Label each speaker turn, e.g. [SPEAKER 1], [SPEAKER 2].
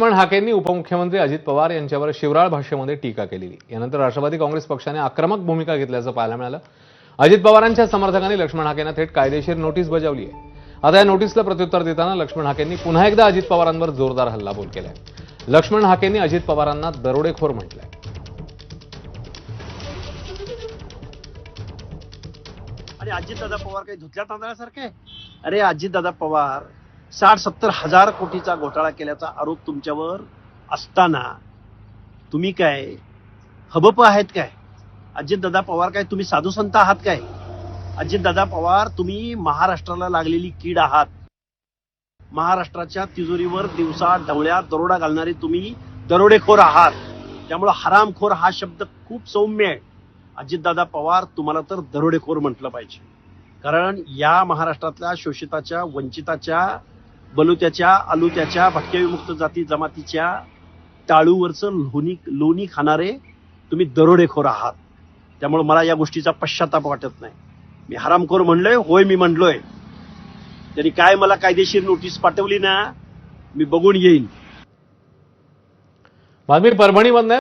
[SPEAKER 1] लक्ष्मण हाकेंनी उपमुख्यमंत्री अजित पवार यांच्यावर शिवराळ भाषेमध्ये टीका केलेली. यानंतर राष्ट्रवादी काँग्रेस पक्षाने आक्रमक भूमिका घेतल्याचं पाहायला मिळालं. अजित पवारांच्या समर्थकांनी लक्ष्मण हाकेंना थेट कायदेशीर नोटीस बजावली आहे. आता या नोटीसला प्रत्युत्तर देताना लक्ष्मण हाकेंनी पुन्हा एकदा अजित पवारांवर जोरदार हल्लाबोल केलाय. लक्ष्मण हाकेंनी अजित पवारांना दरोडेखोर म्हटलंय.
[SPEAKER 2] अरे अजित दादा पवार काही धुतल्या तांदळासारखे? अरे अजित दादा पवार साठ सत्तर हजार कोटीचा घोटाळा केल्याचा आरोप तुमच्यावर असताना तुम्ही काय हबप आहेत काय? अजितदादा पवार काय तुम्ही साधू संत आहात काय? अजितदादा पवार तुम्ही महाराष्ट्राला लागलेली कीड आहात. महाराष्ट्राच्या तिजोरीवर दिवसा ढवळ्या दरोडा घालणारे तुम्ही दरोडेखोर आहात. त्यामुळं हरामखोर हा शब्द खूप सौम्य आहे. अजितदादा पवार तुम्हाला तर दरोडेखोर म्हटलं पाहिजे. कारण या महाराष्ट्रातल्या शोषिताच्या वंचिताच्या बलुत्याच्या आलुत्याच्या भटक्या विमुक्त जाती जमातीच्या टाळूवरचं लोणी लोणी खाणारे तुम्ही दरोडेखोर आहात. त्यामुळे मला या गोष्टीचा पश्चाताप वाटत नाही. मी हरामखोर म्हणलोय होय मी म्हणलोय. त्यांनी काय मला कायदेशीर नोटीस पाठवली ना मी बघून येईन.
[SPEAKER 1] बातमी परभणी